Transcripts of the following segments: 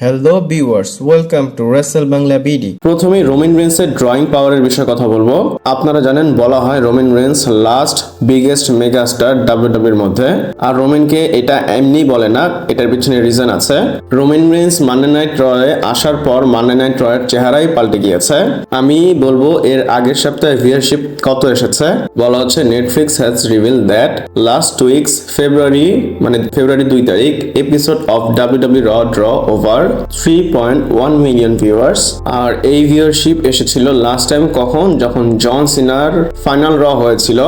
Hello viewers welcome to wrestle Bangla BD প্রথমেই Roman রেন্সের drawing পাওয়ারের বিষয়ে কথা বলব। আপনারা জানেন, বলা হয় Roman Reigns last biggest megastar ডাব্লিউডাব্লিউর মধ্যে। আর রোমিনকে এটা এমনি বলে না, এটার পিছনে রিজন আছে। রোমিন রেন্স মান্ডে নাইট রয়ে আসার পর মান্ডে নাইট রয়ের চেহারাই পাল্টে গিয়েছে। আমি বলব, এর আগের সপ্তাহে ভিউয়ারশিপ কত এসেছে? বলা হচ্ছে Netflix has reveal that last weeks February মানে ফেব্রুয়ারি দুই তারিখ episode of WWE raw drew over three point one million viewers আর এই ভিউয়ারশিপ এসেছিল লাস্ট টাইম কখন? যখন জন সিনার ফাইনাল র হয়েছিল।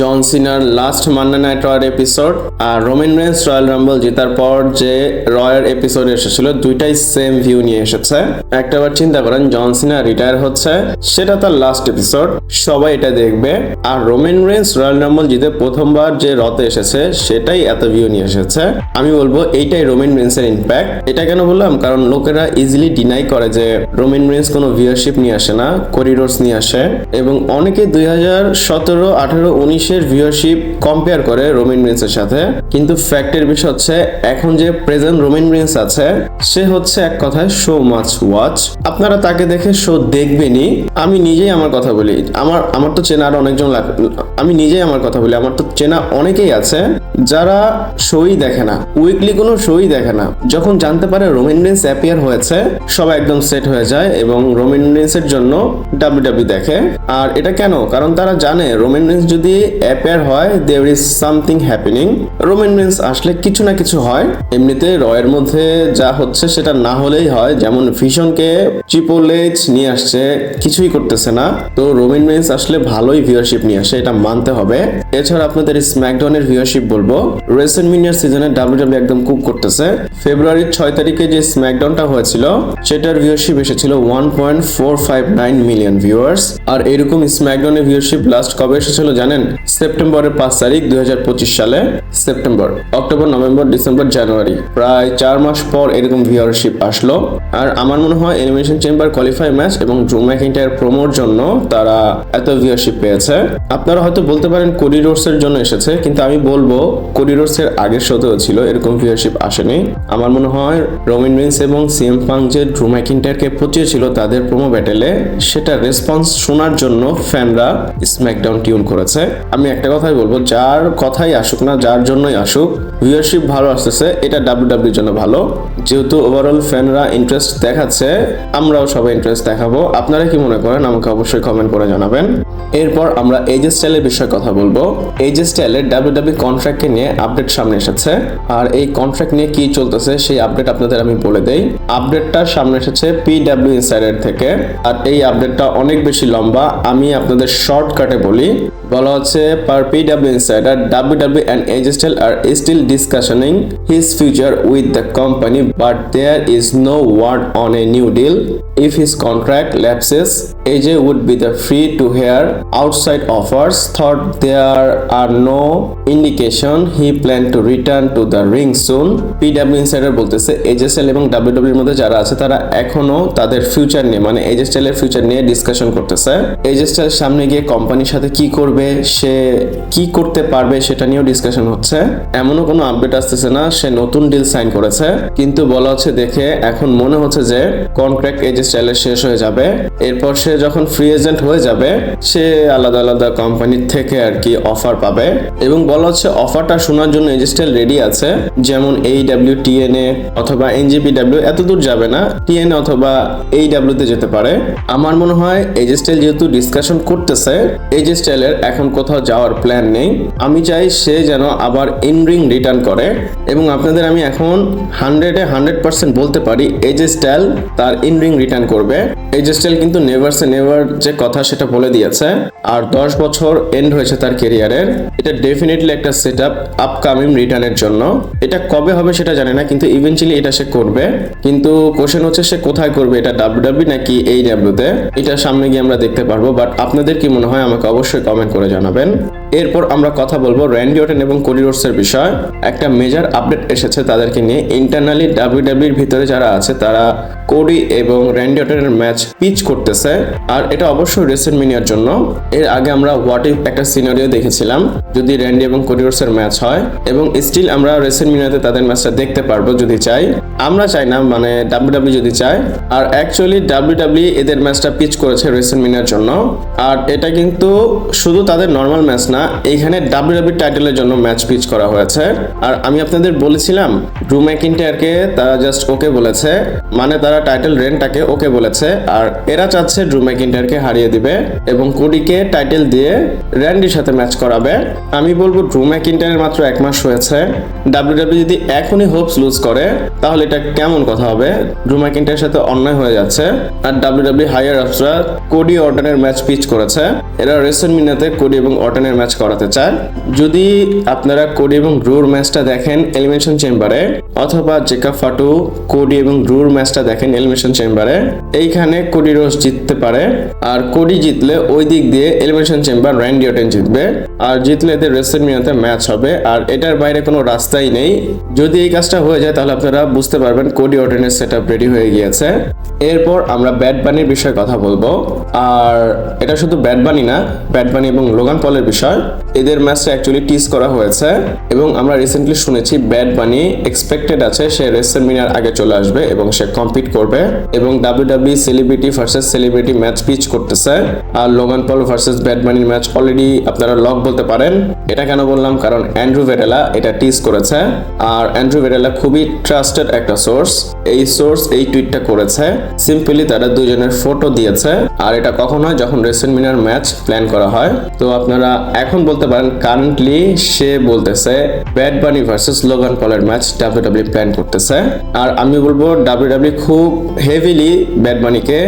জন সিনার লাস্ট মান্ডে নাইট রয়ের এপিসোড আর রোমিন রেন্স রয়্যাল রাম্বল জেতার পর যে রয়ের এপিসোড এসেছিল, দুইটাই সেম ভিউ নিয়ে এসেছে। একটা বার চিন্তা করেন জন সিনা রিটায়ার হচ্ছে, সেটা তার লাস্ট এপিসোড সবাই এটা দেখবে। আর রোমেন রেন্স রয়্যাল রাম্বল জিতে প্রথমবার যে রতে এসেছে, সেটাই এত ভিউ নিয়ে এসেছে। আমি বলব, এইটাই রোমেন রেন্সের ইম্প্যাক্ট এটা কেন বললাম? কারণ লোকেরা ইজিলি ডিনাই করে যে রোমেন রেন্স কোনো ভিউয়ারশিপ নিয়ে আসে না করিডোরস নিয়ে আসে এবং অনেকে দুই হাজার সতেরো, আঠেরো, উনিশের ভিউয়ারশিপ কম্পেয়ার করে রোমেন রেন্সের সাথে। কিন্তু ফ্যাক্টের বিষয় হচ্ছে, এখন যে প্রেজেন্ট রোমেন রেন্স আছে, সে হচ্ছে এক কথায় শো মাচ ওয়াচ আপনারা তাকে দেখে শো দেখবেনই। আমি নিজেই আমার কথা বলি। আমার আমার তো চেনা আর অনেকজন আমি নিজেই আমার কথা বলি। আমার তো চেনা অনেকেই আছে যারা শোই দেখে না। উইকলি কোনো শোই দেখে না। যখন জানতে পারে রোমেন রেন্স অ্যাপিয়ার হয়েছে। সবাই একদম সেট হয়ে যায় এবং রোমেন রেন্সের জন্য ডাব্লিউ দেখে। আর এটা কেন? কারণ তারা জানে রোমেন রেন্স যদি অ্যাপিয়ার হয় there is something happening Roman Reigns আসলে কিছু না কিছু হয়। এমনিতে রয়ের মধ্যে যা হচ্ছে সেটা না হলেই হয়। যেমন ভিশনকে চিপোলেজ নিয়ে আসছে, কিছুই করতেছে না। তো রোমেন রেন্স আসলে ভালোই ভিউয়ারশিপ নিয়ে আসে, এটা মানতে হবে। এছাড়া আপনাদের স্ম্যাকডাউনের ভিউয়ারশিপ বলব। রেসেন্ট মিনিয়ার সিজনে ডাব্লিউডাব্লিউ একদম কুক করতেছে। ফেব্রুয়ারির ছয় তারিখে যে স্ম্যাকডাউনটা হয়েছিল, সেটার ভিউয়ারশিপ এসেছিল one point four five nine million viewers আর এরকম স্ম্যাকডাউনের ভিউয়ারশিপ লাস্ট কবে এসেছিল জানেন? সেপ্টেম্বরের পাঁচ তারিখ দুই সালে সেপ্টেম্বর, অক্টোবর, নভেম্বর, ডিসেম্বর, জানুয়ারি। প্রায় চার মাস পর এরকম ভিউয়ারশিপ আসলো। আর আমার মনে হয় এনিমেশন চেম্বার কোয়ালিফাই ম্যাচ এবং ড্রু ম্যাকিন্টায়ার প্রোমোর জন্য তারা এত ভিউয়ারশিপ পেয়েছে। আপনারা হয়তো বলতে পারেন কোরিডোর্স এর জন্য এসেছে, কিন্তু আমি বলব কোরিডোর্স এর আগের শোতেও ছিল, এরকম ভিউয়ারশিপ আসেনি। আমার মনে হয় রোমিন রিন্স এবং সিএম পাং যে ড্রু ম্যাকিন্টায়ারকে পচিয়েছিল তাদের প্রোমো ব্যাটেলে সেটা রেসপন্স শোনার জন্য ফ্যানরা স্ম্যাকডাউন টিউন করেছে। আমি একটা কথাই বলব, যার কথাই আসুক না, যার জন্যই আসুক ভিউয়ারশিপ ভালো আসতেছে, এটা ডাব্লিউ জন্য ভালো। যেহেতু ওভারঅল ফ্যানরা ইন্টারেস্ট দেখাচ্ছে, আমরাও সবাই ইন্টারেস্ট দেখাবো। আপনারা কি মনে করেন? আমাকে অবশ্যই কমেন্ট করে জানাবেন। এরপর আমরা এজে স্টাইলের বিষয়ে কথা বলব। এজে স্টাইলের ডাব্লিউ কন্ট্রাক্টকে নিয়ে আপডেট সামনে এসেছে। আর এই কন্ট্রাক্ট নিয়ে কি চলতেছে সেই আপডেট আপনাদের আমি বলে দেই। আপডেটটা সামনে এসেছে পিডাব্লিউ ইনসাইডার থেকে। আর এই আপডেটটা অনেক বেশি লম্বা। আমি আপনাদের শর্টকাটে বলি। বলা হচ্ছে per PW insider W and AJ Styles are still discussing his future with the company but there is no word on a new deal if his contract lapses AJ would be the free to hear outside offers. Thought there are no indication. He planned to return to the ring soon. PW Insider বলতেছে AJSL এবং WWE এর মধ্যে যারা আছে, তারা এখনও তাদের future নিয়ে মানে AJSL এর ফিউচার নিয়ে ডিসকাশন করতেছে। AJSL সামনে গিয়ে কোম্পানির সাথে কি করবে, সে কি করতে পারবে, সেটা নিয়েও ডিসকাশন হচ্ছে। এমনও কোনো আপডেট আসতেছে না, সে নতুন ডিল সাইন করেছে। কিন্তু বলা হচ্ছে, দেখে এখন মনে হচ্ছে যে কন্ট্রাক্ট এজে স্টাইলের শেষ হয়ে যাবে। এরপর সে যখন ফ্রি এজেন্ট হয়ে যাবে, সে আলাদা আলাদা কোম্পানির থেকে আর কি অফার পাবে। এবং বলা হচ্ছে অফারটা শোনার জন্য এজে স্টাইল রেডি আছে, যেমন এই ডাব্লিউ টিএনএ অথবা এনজিপিডাব্লিউ এত দূর যাবে না। টিএনএ অথবা এই তে যেতে পারে। আমার মনে হয় এজে স্টাইল যেহেতু ডিসকাশন করতেছে এজে স্টাইলের এখন কোথাও যাওয়ার প্ল্যান নেই। আমি চাই সে যেন আবার ইন রিং রিটার্ন করে। এবং আপনাদের আমি এখন হান্ড্রেডে হান্ড্রেড পার্সেন্ট বলতে পারি এজে স্টাইল তার ইন রিং রিটার্ন করবে। এজে স্টাইল কিন্তু নেভার সে নেভার যে কথা সেটা বলে দিয়েছে, আর দশ বছর এন্ড হয়েছে তার কেরিয়ারের এটা ডেফিনেটলি একটা সেট আপ আপকামিং রিটার্নের জন্য। এটা কবে হবে সেটা জানি না, কিন্তু ইভেন্চুয়ালি এটা সে করবে। কিন্তু কোশ্চেন হচ্ছে সে কোথায় করবে, এটা ডাব্লিউ নাকি এই তে? এটা সামনে গিয়ে আমরা দেখতে পারব বাট আপনাদের কি মনে হয় আমাকে অবশ্যই কমেন্ট করে জানাবেন। এরপর আমরা কথা বলব র্যান্ডি এবং কোডি রোডসের বিষয়। একটা মেজার আপডেট এসেছে তাদেরকে নিয়ে। ইন্টারনালি ডাব্লিউডাব্লিউর ভিতরে যারা আছে, তারা কোডি এবং র্যান্ডি অর্টনের ম্যাচ পিচ করতেছে। আর এটা অবশ্যই রেসেন্ট মিনিয়ার জন্য। এর আগে আমরা হোয়াট ইফ একটা সিনারিও দেখেছিলাম, যদি র্যান্ডি এবং কোডি রোডসের ম্যাচ হয়। এবং স্টিল আমরা রেসেন্ট মিনিয়াতে তাদের ম্যাচটা দেখতে পারব যদি চাই। আমরা চাই না মানে ডাব্লিউডাব্লিউ যদি চায়। আর অ্যাকচুয়ালি ডাব্লিউডাব্লিউ এদের ম্যাচটা পিচ করেছে রেসেন্ট মিনিয়ার জন্য। আর এটা কিন্তু শুধু তাদের নর্মাল ম্যাচ না এইখানে ডাব্লিউডাব্লিউ টাইটেলের জন্য ম্যাচ পিচ করা হয়েছে। আর আমি আপনাদের বলেছিলাম ড্রু ম্যাকিনটায়ারকে তারা জাস্ট ওকে বলেছে মানে তারা টাইটেল রেনটাকে ওকে বলেছে, আর এরা চাচ্ছে ড্রু ম্যাকিনটায়ারকে হারিয়ে দিবে এবং কোডিকে টাইটেল দিয়ে র্যান্ডির সাথে ম্যাচ করাবে। আমি বলব ড্রু ম্যাকিনটায়ারের মাত্র এক মাস হয়েছে। ডাব্লিউডাব্লিউ যদি এখনই হোপস লুজ করে, তাহলে এটা কেমন কথা হবে? ড্রু ম্যাকিনটায়ারের সাথে অন্যায় হয়ে যাচ্ছে। আর ডাব্লিউডাব্লিউ হায়ার আফসরা কোডি অর্টনের ম্যাচ পিচ করেছে। এরা রেসেন্ট মিনাতে কোডি এবং অর্টনের ম্যাচ করাতে চায় যদি আপনারা কোডি এবং ড্রুর ম্যাচটা দেখেন এলিমিনেশন চেম্বারে, অথবা জেকা ফাটু, কোডি এবং ড্রুর ম্যাচটা দেখেন এলিমিনেশন চেম্বারে, এইখানে কোডি রোজ জিততে পারে, আর কোডি জিতলে ওই দিক দিয়ে এলিমিনেশন চেম্বার র্যান্ডি অর্টন জিতবে, আর জিতলে এদের রেসেন্ট মিনাতে ম্যাচ হবে, আর এটার বাইরে কোনো রাস্তাই নেই। যদি এই কাজটা হয়ে যায়, তাহলে আপনারা বুঝতে পারবেন কোডি অর্টনের সেট আপ রেডি হয়ে গিয়েছে। এরপর আমরা ব্যাট বানির বিষয়ে কথা বলব। আর এটা শুধু ব্যাট বানি না, ব্যাট বানি এবং লোগান পলের বিষয়। এদের ম্যাচটা অ্যাকচুয়ালি টিজ করা হয়েছে এবং আমরা রিসেন্টলি শুনেছি ব্যাট বানি এক্সপেক্টেড আছে, সে রেসেল মিনার আগে চলে আসবে এবং সে কম্পিট করবে এবং WWE celebrity versus celebrity match pitch করতেছে। আর লোগান পল ভার্সেস ব্যাট বানির ম্যাচ অলরেডি আপনারা লক বলতে পারেন। এটা কেন বললাম? কারণ অ্যান্ড্রু ভেরেলা এটা টিজ করেছে। আর অ্যান্ড্রু ভেরেলা খুবই ট্রাস্টেড একটা সোর্স এই সোর্স এই টুইটটা করেছে। সিম্পলি তারা দুজনের ফটো দিয়েছে। আর এটা কখন হয়? যখন রেসেন্ট মিনার ম্যাচ প্ল্যান করা হয়। তো আপনারা এখন বলতে পারেন কারেন্টলি সে বলতেছে ব্যাড বানি ভার্সেস লোগান পলের ম্যাচ ডাব্লিউডাব্লিউ প্ল্যান করতেছে। আর আমি বলব ডাব্লিউডাব্লিউ খুব হেভিলি ব্যাড বানিকে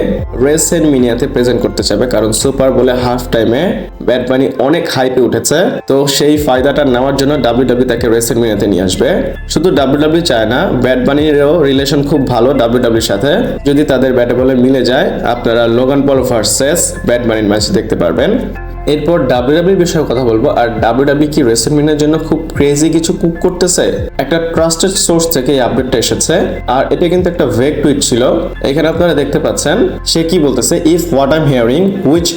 রেসেন্ট মিনিয়াতে প্রেজেন্ট করতে চাবে কারণ সুপার বলে হাফ টাইমে ব্যাড বানি অনেক হাইপে উঠেছে। তো সেই ফায়দাটা নেওয়ার জন্য ডাব্লিউডাব্লিউ তাকে রেসেন্ট মিনিয়াতে নিয়ে আসবে। শুধু ডাব্লিউডাব্লিউ চায় না ব্যাড বানিরও রিলেশন খুব ভালো ডাব্লিউডাব্লিউর সাথে। যদি তাদের ব্যাটে বলে মিলে যায়, আপনারা লোগান পল ভার্সেস ব্যাট বানির ম্যাচ দেখতে পারবেন। এরপর ডাব্লিউডাব্লিউ বিষয়ে কথা বলব। আর ডাব্লিউডাব্লিউ কি রেসেলমিনের জন্য খুব ক্রেজি কিছু কুক করতেছে? একটা ট্রাস্টেড সোর্স থেকে এই আপডেটটা এসেছে। আর এটা কিন্তু একটা ভেগ টুইট ছিল। এখানে আপনারা দেখতে পাচ্ছেন, সে কি বলতেছে if what I am hearing which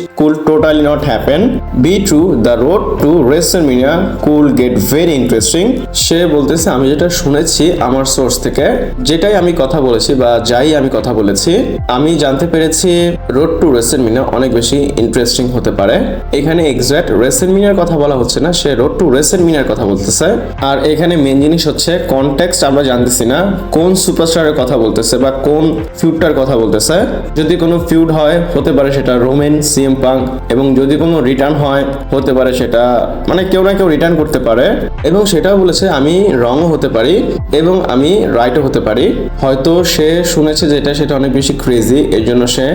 totally not happen be true the road to WrestleMania could get very interesting সে বলতেছে, আমি যেটা শুনেছি আমার সোর্স থেকে, যেটাই আমি কথা বলেছি বা যাই আমি কথা বলেছি, আমি জানতে পেরেছি রোড টু রেসেলমিনিয়া অনেক বেশি ইন্টারেস্টিং হতে পারে। এখানে এক্সাক্ট রেসেন মিনার কথা বলা হচ্ছে না, সে রোড টু রেসেন মিনার কথা বলতেছে। আর এখানে মেন জিনিস হচ্ছে কনটেক্সট আমরা জানতেছি না, কোন সুপারস্টারের কথা বলতেছে বা কোন ফিউডটার কথা বলতেছে। যদি কোনো ফিউড হয়, হতে পারে সেটা রোমেন সিএম পাঙ্ক এবং যদি কোনো রিটার্ন হয়, হতে পারে সেটা মানে কেউ না কেউ রিটার্ন করতে পারে এবং সেটাও বলেছে আমি রংও হতে পারি এবং আমি রাইটও হতে পারি। হয়তো সে শুনেছে যেটা, সেটা অনেক বেশি ক্রেজি এর জন্য সে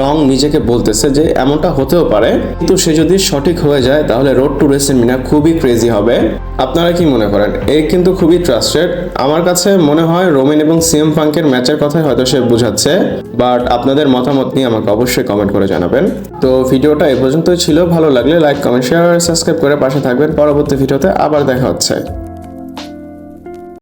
রং নিজেকে বলতেছে যে এমনটা হতেও পারে। কিন্তু সে যদি সঠিক হয়ে যায়, তাহলে রোড টু রেসেমিনা খুবই ক্রেজি হবে। আপনারা কি মনে করেন? এই কিন্তু খুবই ট্রাস্টেড আমার কাছে মনে হয় রোমেন এবং সিএম পাঙ্কের ম্যাচের কথাই হয়তো সে বোঝাচ্ছে বাট আপনাদের মতামত নিয়ে আমাকে অবশ্যই কমেন্ট করে জানাবেন। তো ভিডিওটা এ পর্যন্তই ছিল। ভালো লাগলে লাইক কমেন্ট শেয়ার সাবস্ক্রাইব করে পাশে থাকবেন। পরবর্তী ভিডিওতে আবার দেখা হচ্ছে।